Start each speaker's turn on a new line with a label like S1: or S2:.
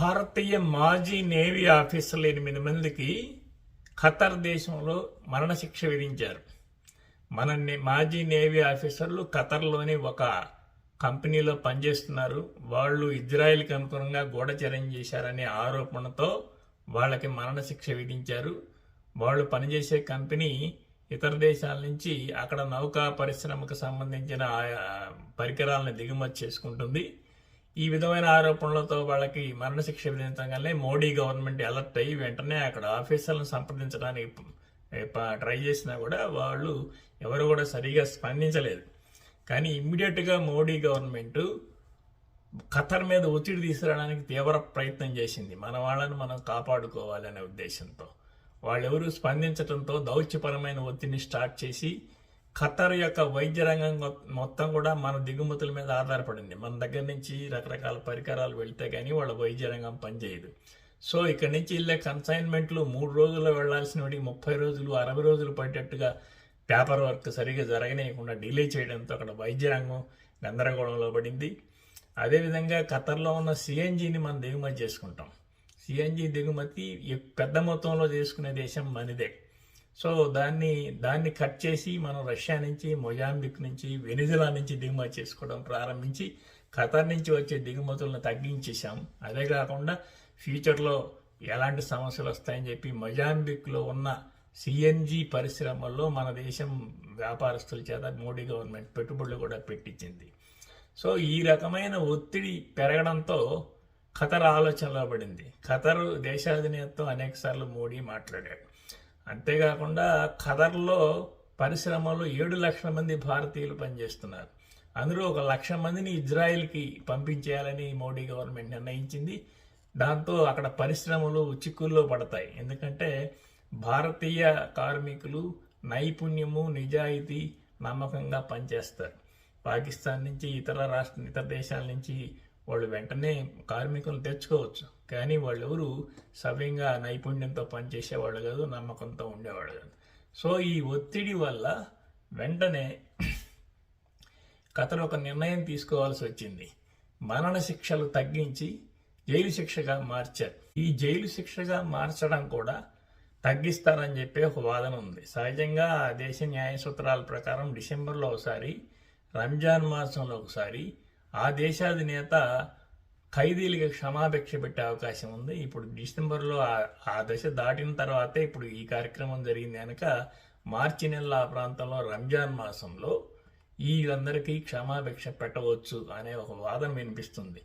S1: భారతీయ మాజీ నేవీ ఆఫీసర్లు ఎనిమిది మందికి ఖతర్ దేశంలో మరణశిక్ష విధించారు. మన మాజీ నేవీ ఆఫీసర్లు ఖతర్లోని ఒక కంపెనీలో పనిచేస్తున్నారు. వాళ్ళు ఇజ్రాయెల్కి అనుగుణంగా గూఢచర్యం చేశారనే ఆరోపణతో వాళ్ళకి మరణశిక్ష విధించారు. వాళ్ళు పనిచేసే కంపెనీ ఇతర దేశాల నుంచి అక్కడ నౌకా పరిశ్రమకు సంబంధించిన ఆయా పరికరాలను దిగుమతి చేసుకుంటుంది. ఈ విధమైన ఆరోపణలతో వాళ్ళకి మరణశిక్ష విధించగానే మోడీ గవర్నమెంట్ అలర్ట్ అయ్యి వెంటనే అక్కడ ఆఫీసర్లను సంప్రదించడానికి ట్రై చేసినా కూడా వాళ్ళు ఎవరు కూడా సరిగా స్పందించలేదు. కానీ ఇమ్మీడియట్గా మోడీ గవర్నమెంట్ ఖతర్ మీద ఒత్తిడి తీసుకురావడానికి తీవ్ర ప్రయత్నం చేసింది. మన వాళ్ళని మనం కాపాడుకోవాలనే ఉద్దేశంతో. వాళ్ళెవరూ స్పందించడంతో దౌత్యపరమైన ఒత్తిడిని స్టార్ట్ చేసి ఖతర్ యొక్క వైద్య రంగం మొత్తం కూడా మన దిగుమతుల మీద ఆధారపడింది. మన దగ్గర నుంచి రకరకాల పరికరాలు వెళ్తే కానీ వాళ్ళ వైద్య రంగం పనిచేయదు. సో ఇక్కడి నుంచి వెళ్ళే కన్సైన్మెంట్లు మూడు రోజుల్లో వెళ్ళాల్సినవి ముప్పై రోజులు అరవై రోజులు పడేటట్టుగా పేపర్ వర్క్ సరిగా జరగనీయకుండా డిలే చేయడంతో అక్కడ వైద్య రంగం గందరగోళంలో పడింది. అదేవిధంగా ఖతర్లో ఉన్న సిఎన్జిని మనం దిగుమతి చేసుకుంటాం. సిఎన్జి దిగుమతి పెద్ద మొత్తంలో చేసుకునే దేశం మనదే. సో దాన్ని దాన్ని కట్ చేసి మనం రష్యా నుంచి మొజాంబిక్ నుంచి వెనిజులా నుంచి దిగుమతి చేసుకోవడం ప్రారంభించి ఖతర్ నుంచి వచ్చే దిగుమతులను తగ్గించేశాం. అదే కాకుండా ఫ్యూచర్లో ఎలాంటి సమస్యలు వస్తాయని చెప్పి మొజాంబిక్లో ఉన్న సిఎన్జి పరిశ్రమల్లో మన దేశం వ్యాపారస్తుల చేత మోడీ గవర్నమెంట్ పెట్టుబడులు కూడా పెట్టించింది. సో ఈ రకమైన ఒత్తిడి పెరగడంతో ఖతర్ ఆలోచనలో పడింది. ఖతర్ దేశాధినేతతో అనేకసార్లు మోడీ మాట్లాడాడు. అంతేకాకుండా ఖదర్లో పరిశ్రమలో ఏడు లక్షల మంది భారతీయులు పనిచేస్తున్నారు. అందులో ఒక లక్ష మందిని ఇజ్రాయెల్కి పంపించేయాలని మోడీ గవర్నమెంట్ నిర్ణయించింది. దాంతో అక్కడ పరిశ్రమలు చిక్కుల్లో పడతాయి. ఎందుకంటే భారతీయ కార్మికులు నైపుణ్యము నిజాయితీ నమ్మకంగా పనిచేస్తారు. పాకిస్తాన్ నుంచి ఇతర రాష్ట్ర ఇతర దేశాల నుంచి వాళ్ళు వెంటనే కార్మికులను తెచ్చుకోవచ్చు. కానీ వాళ్ళు ఎవరు సవ్యంగా నైపుణ్యంతో పనిచేసేవాళ్ళు కాదు నమ్మకంతో ఉండేవాళ్ళు కాదు. సో ఈ ఒత్తిడి వల్ల వెంటనే కథలు ఒక నిర్ణయం తీసుకోవాల్సి వచ్చింది. మరణ శిక్షలు తగ్గించి జైలు శిక్షగా మార్చారు. ఈ జైలు శిక్షగా మార్చడం కూడా తగ్గిస్తారని చెప్పి ఒక వాదన ఉంది. సహజంగా ఆ దేశ న్యాయ సూత్రాల ప్రకారం డిసెంబర్లో ఒకసారి రంజాన్ మాసంలో ఒకసారి ఆ దేశాధినేత ఖైదీలకి క్షమాభిక్ష పెట్టే అవకాశం ఉంది. ఇప్పుడు డిసెంబర్లో ఆ- దశ దాటిన తర్వాతే ఇప్పుడు ఈ కార్యక్రమం జరిగింది కనుక మార్చి నెల ఆ ప్రాంతంలో రంజాన్ మాసంలో వీళ్ళందరికీ క్షమాభిక్ష పెట్టవచ్చు అనే ఒక వాదన వినిపిస్తుంది.